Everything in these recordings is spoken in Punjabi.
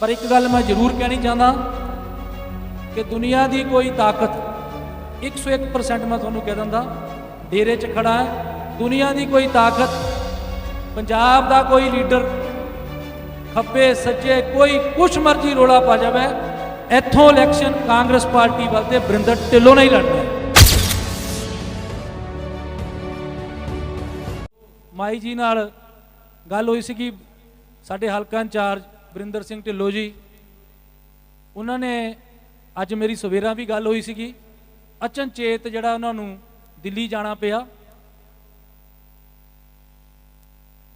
ਪਰ ਇੱਕ ਗੱਲ ਮੈਂ ਜ਼ਰੂਰ ਕਹਿਣੀ ਚਾਹੁੰਦਾ ਕਿ ਦੁਨੀਆ ਦੀ ਕੋਈ ਤਾਕਤ 101% ਮੈਂ ਤੁਹਾਨੂੰ ਕਹਿ ਦਿੰਦਾ, ਡੇਰੇ 'ਚ ਖੜਾ ਹੈ। ਦੁਨੀਆ ਦੀ ਕੋਈ ਤਾਕਤ, ਪੰਜਾਬ ਦਾ ਕੋਈ ਲੀਡਰ, ਖੱਬੇ, ਸੱਜੇ, ਕੋਈ ਕੁਛ ਮਰਜ਼ੀ ਰੋਲਾ ਪਾ ਜਾਵੇ, ਇੱਥੋਂ ਇਲੈਕਸ਼ਨ ਕਾਂਗਰਸ ਪਾਰਟੀ ਵੱਲ ਤੇ ਬਰਿੰਦਰ ਢਿੱਲੋਂ ਨਹੀਂ ਲੜਨਾ ਮਾਈ ਜੀ ਨਾਲ ਗੱਲ ਹੋਈ ਸੀਗੀ ਸਾਡੇ ਹਲਕਾ ਇੰਚਾਰਜ ਵਰਿੰਦਰ ਸਿੰਘ ਢਿੱਲੋਂ ਜੀ, ਉਹਨਾਂ ਨੇ ਅੱਜ ਮੇਰੀ ਸਵੇਰਾ ਵੀ ਗੱਲ ਹੋਈ ਸੀਗੀ। ਅਚਨਚੇਤ ਜਿਹੜਾ ਉਹਨਾਂ ਨੂੰ ਦਿੱਲੀ ਜਾਣਾ ਪਿਆ।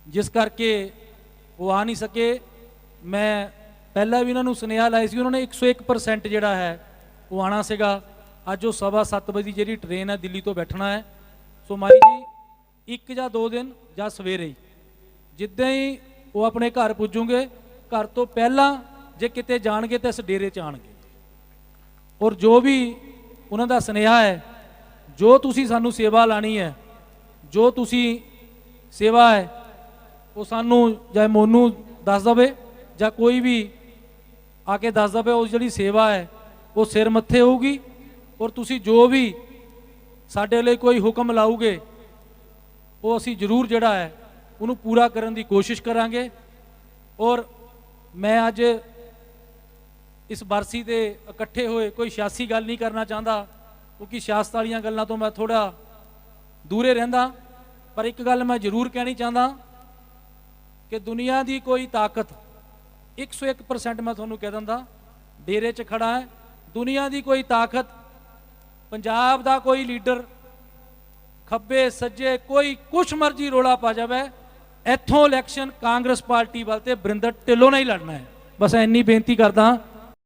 ਜਿਸ ਕਰਕੇ ਉਹ ਆ ਨਹੀਂ ਸਕੇ। ਮੈਂ ਪਹਿਲਾਂ ਵੀ ਉਹਨਾਂ ਨੂੰ ਸੁਨੇਹਾ ਲਾਇਆ ਸੀ, ਉਹਨਾਂ ਨੇ 101% ਜਿਹੜਾ ਹੈ, ਉਹ ਆਣਾ ਸੀਗਾ। ਅੱਜ ਉਹ ਸਵਾ ਸੱਤ ਵਜੇ ਦੀ ਜਿਹੜੀ ਟ੍ਰੇਨ ਹੈ, ਦਿੱਲੀ ਤੋਂ ਬੈਠਣਾ ਹੈ। ਸੋ ਮਾਈ ਜੀ, ਇੱਕ ਜਾਂ ਦੋ ਦਿਨ ਜਾਂ ਸਵੇਰੇ ਹੀ। ਜਿੱਦਾਂ ਹੀ ਉਹ ਆਪਣੇ ਘਰ ਪੁੱਜੂਗੇ ਘਰ ਤੋਂ ਪਹਿਲਾਂ ਜੇ ਕਿਤੇ ਜਾਣਗੇ ਤਾਂ ਇਸ ਡੇਰੇ 'ਚ ਆਣਗੇ ਔਰ ਜੋ ਵੀ ਉਹਨਾਂ ਦਾ ਸੁਨੇਹਾ ਹੈ, ਜੋ ਤੁਸੀਂ ਸਾਨੂੰ ਸੇਵਾ ਲਾਣੀ ਹੈ, ਜੋ ਤੁਸੀਂ ਸੇਵਾ ਹੈ, ਉਹ ਸਾਨੂੰ ਜਾਂ ਮੋਨੂੰ ਦੱਸ ਦਵੇ ਜਾਂ ਕੋਈ ਵੀ ਆ ਕੇ ਦੱਸ ਦਵੇ, ਉਹ ਜਿਹੜੀ ਸੇਵਾ ਹੈ, ਉਹ ਸਿਰ ਮੱਥੇ ਹੋਊਗੀ। ਔਰ ਤੁਸੀਂ ਜੋ ਵੀ ਸਾਡੇ ਲਈ ਕੋਈ ਹੁਕਮ ਲਾਓਗੇ, ਉਹ ਅਸੀਂ ਜ਼ਰੂਰ ਜਿਹੜਾ ਹੈ, ਉਹਨੂੰ ਪੂਰਾ ਕਰਨ ਦੀ ਕੋਸ਼ਿਸ਼ ਕਰਾਂਗੇ। ਔਰ ਮੈਂ ਅੱਜ ਇਸ ਬਰਸੀ ਤੇ ਇਕੱਠੇ ਹੋਏ, ਕੋਈ ਸਿਆਸੀ ਗੱਲ ਨਹੀਂ ਕਰਨਾ ਚਾਹੁੰਦਾ, ਕਿਉਂਕਿ ਸਿਆਸਤ ਵਾਲੀਆਂ ਗੱਲਾਂ ਤੋਂ ਮੈਂ ਥੋੜਾ ਦੂਰੇ ਰਹਿੰਦਾ, ਪਰ ਇੱਕ ਗੱਲ ਮੈਂ ਜ਼ਰੂਰ ਕਹਿਣੀ ਚਾਹੁੰਦਾ ਕਿ ਦੁਨੀਆ ਦੀ ਕੋਈ ਤਾਕਤ 101% ਮੈਂ ਤੁਹਾਨੂੰ ਕਹਿ ਦਿੰਦਾ, ਡੇਰੇ 'ਚ ਖੜਾ ਹੈ। ਦੁਨੀਆ ਦੀ ਕੋਈ ਤਾਕਤ, ਪੰਜਾਬ ਦਾ ਕੋਈ ਲੀਡਰ, ਖੱਬੇ, ਸੱਜੇ, ਕੋਈ ਕੁਛ ਮਰਜ਼ੀ ਰੋਲਾ ਪਾ ਜਾਵੇ ਇੱਥੋਂ ਇਲੈਕਸ਼ਨ ਕਾਂਗਰਸ ਪਾਰਟੀ ਵੱਲ ਤੇ ਬਰਿੰਦਰ ਢਿੱਲੋਂ ਨਹੀਂ ਲੜਨਾ ਹੈ। ਬਸ ਇੰਨੀ ਬੇਨਤੀ ਕਰਦਾ